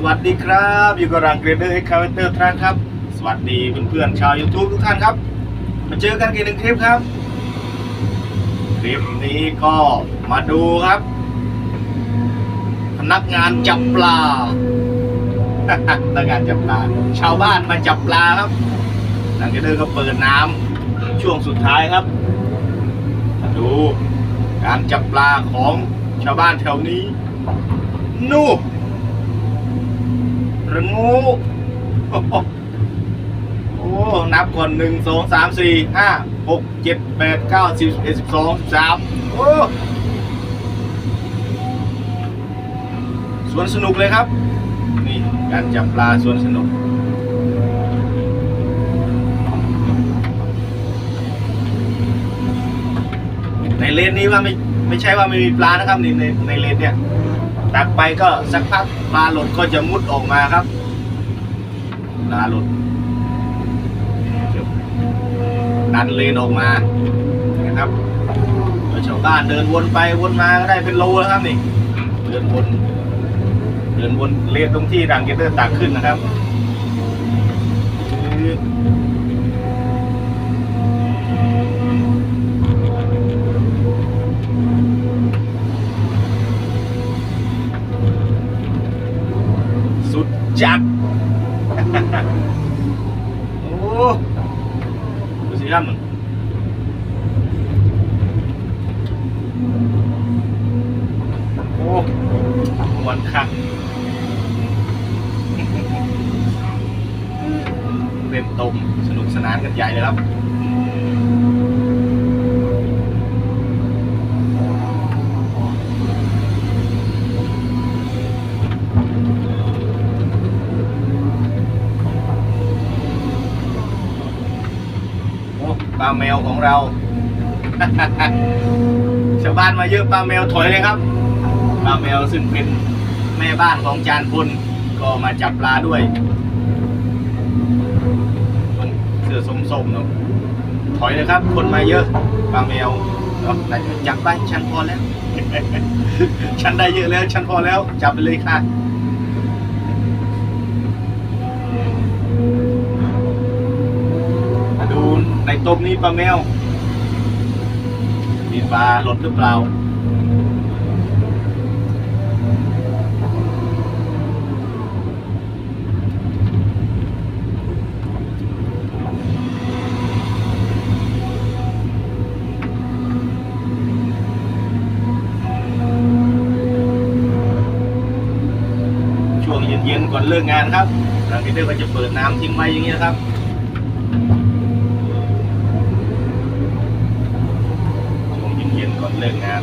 สวัสดีครับ อยู่กับรังเกรเดอร์เอ็กคาเวเตอร์ทรัครับ สวัสดีเพื่อนๆชาว YouTube ทุกท่านครับ มาเจอกันอีกหนึ่งคลิปครับ คลิปนี้ก็มาดูครับ พนักงานจับปลาพนักงานจับปลา ชาวบ้านมาจับปลาครับรังเกรเดอร์ก็เปิดน้ำช่วงสุดท้ายครับ มาดูการจับปลาของชาวบ้านแถวนี้ นู่ ระงูโอ้โหนับก่อนหนึ่งสองสามสี่ห้าหกเจ็ดแปดเก้าสิบเอ็ดสิบสองสิบสามโอ้สวนสนุกเลยครับ นี่การจับปลาสวนสนุกในเลนนี้ว่าไม่ไม่ใช่ว่าไม่มีปลานะครับในในในเลนเนี่ย ตักไปก็สักพักปลาหลดก็จะมุดออกมาครับปลาหลดดันเลนออกมานะครับแล้วชาวบ้านเดินวนไปวนมาก็ได้เป็นโลแล้วครับนี่เดินวนเดินวนเลนตรงที่ดังเกตเตอร์ตักขึ้นนะครับสุดจัด โอ้ดูสิครับมันโอ้วันคักเล่นตมสนุกสนานกันใหญ่เลยครับปลาแมวของเรา ชาวบ้านมาเยอะปลาแมวถอยเลยครับ ปลาแมวซึ่งเป็นแม่บ้านของจานพลก็มาจับปลาด้วย เสือส้มๆเนาะถอยเลยครับ คนมาเยอะปลาแมวเนาะแต่จับไปฉันพอแล้ว ฉันได้เยอะแล้ว ฉันพอแล้ว จับไปเลยค่ะมาดูในต้มนี้ปลาแมวมีปลาหลดหรือเปล่า ช่วงเย็นๆก่ อนเลิกงานครับทางพีเตอร์ก็จะเปิดน้ำทิ้งไว้อย่างนี้นะครับช่วงเย็นๆก่อนเลิกงาน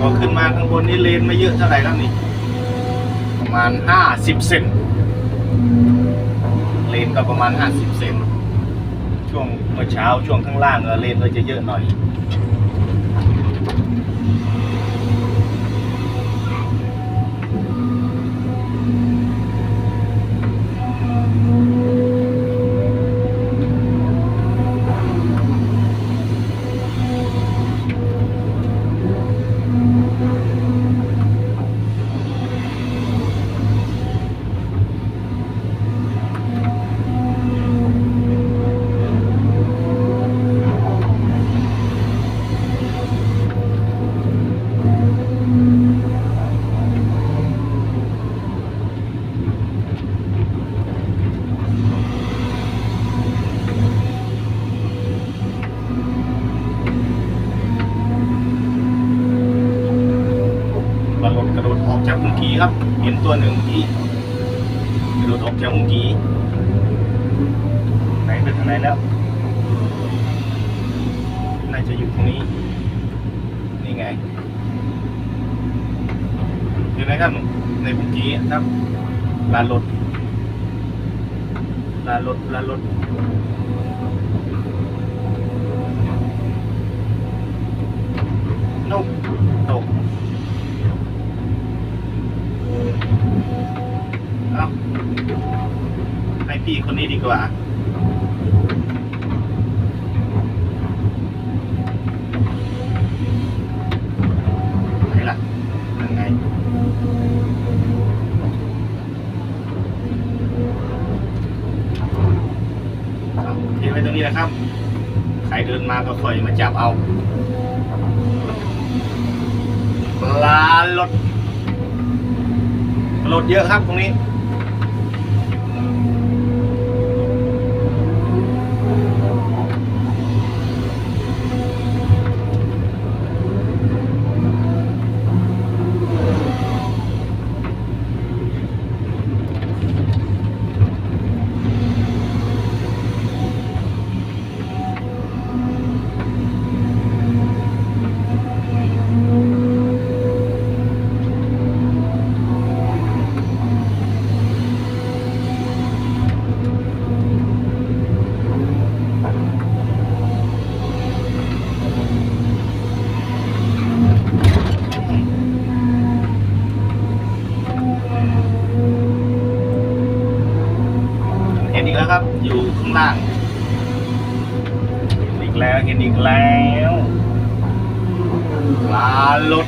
ก็ขึ้ นมาข้างบนนี่เลนไม่เยอะเท่าไหร่ครับนี่ ประมาณห้าสิบเซนเลนก็ประมาณห้าสิบเซนช่วงเมื่อเช้าช่วงข้างล่างเลนก็จะเยอะหน่อย โจากเมื่อกี้ครับ เห็นตัวหนึ่งที่กระโดออกจากเมื่อกี้ไหนไปทางไหนแล้วน่าจะอยู่ตรงนี้ นี่ไงอยู่ไหนครับในเมื่อกี้ครับลานรถลานรถลานรถนุกตกเอาให้ พี่คนนี้ดีกว่า ไหนล่ะยังไง เทไว้ตรงนี้นะครับ ใครเดินมาก็คอยมาจับเอา ปลาลดลดเยอะครับตรงนี้ แล้วครับ อยู่ข้างล่างเห็นอีกแล้วเห็นอีกแล้วปลาลด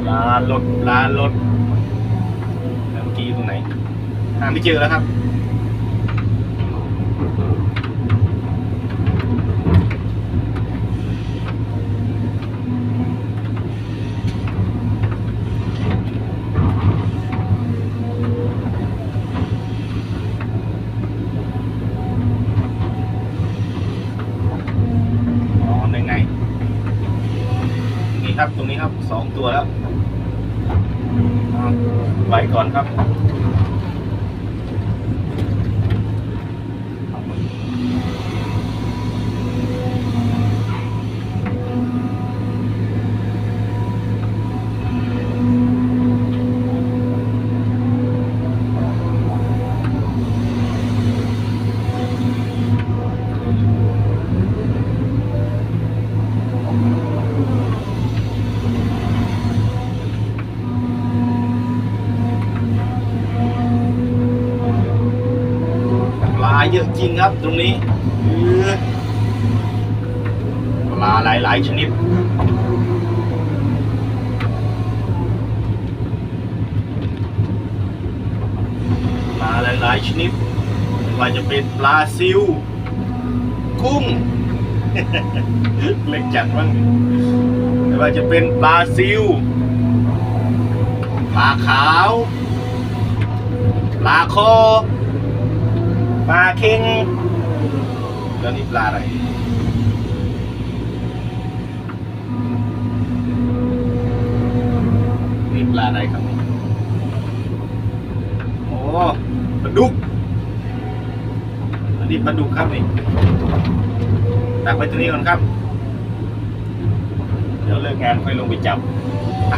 ปลาลดปลาลดแล้วเมื่อกี้อยู่ตรงไหนหาไม่เจอแล้วครับ อ๋อไหนไหนนี่ ครับ ตรงนี้ครับสองตัวแล้วเอาไว้ก่อนครับ เยอะจริงครับตรงนี้เออปลาหลายๆชนิดปลาหลายๆชนิดไม่ว่าจะเป็นปลาซิว กุ้ง เล็กจัดมั้งไม่ว่าจะเป็นปลาซิวปลาขาวปลาคอ ปลาเค็งแล้วนี่ปลาอะไรนี่ปลาอะไรครับนี่โอ้ปลาดุกอันนี้ปลาดุกครับนี่ตักไปตรงนี้ก่อนครับ เดี๋ยวเลิกงานค่อยลงไปจับ ป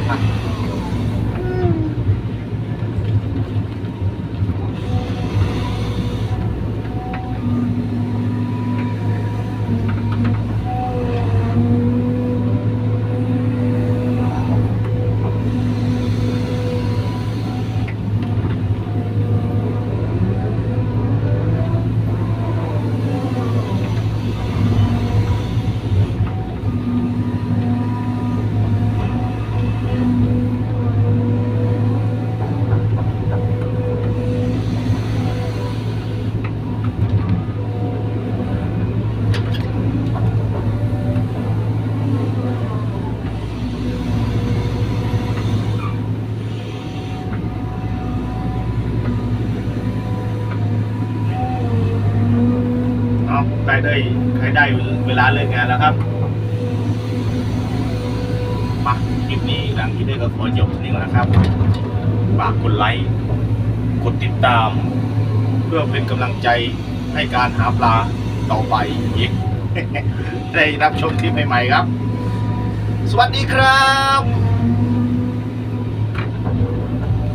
ได้ใกล้ได้เวลาเลิกงานแล้วครับมาคลิปนี้หลังที่ได้ก็ขอจบนี่ก่อนนะครับฝากกดไลค์กดติดตาม เพื่อเป็นกำลังใจให้การหาปลาต่อไปอีกได้รับชมคลิปใหม่ๆครับ สวัสดีครับ